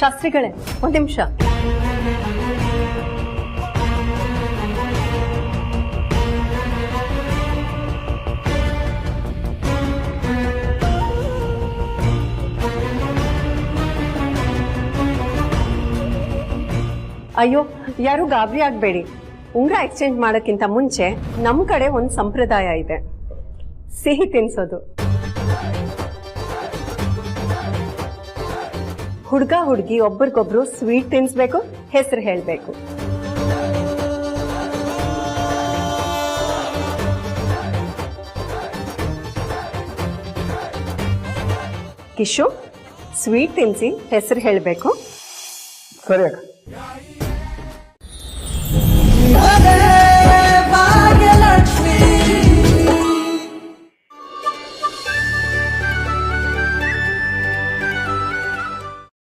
ಶಾಸ್ತ್ರಿಗಳೇ, ಒಂದು ನಿಮಿಷ. ಅಯ್ಯೋ, ಯಾರು ಗಾಬರಿ ಆಗ್ಬೇಡಿ. ಉಂಗ್ರ ಎಕ್ಸ್ಚೇಂಜ್ ಮಾಡೋಕ್ಕಿಂತ ಮುಂಚೆ ನಮ್ಮ ಕಡೆ ಒಂದು ಸಂಪ್ರದಾಯ ಇದೆ. ಸಿಹಿ ತಿನ್ಸೋದು. ಹುಡ್ಗ ಹುಡ್ಗಿ ಒಬ್ರಿಗೊಬ್ರು ಸ್ವೀಟ್ ತಿನ್ಸ್ಬೇಕು ಹೆಸರು ಹೇಳ್ಬೇಕು ಕಿಶು ಸ್ವೀಟ್ ತಿನ್ಸಿ ಹೆಸರು ಹೇಳಬೇಕು ಸರಿ ಅಕ್ಕ ಮಗನ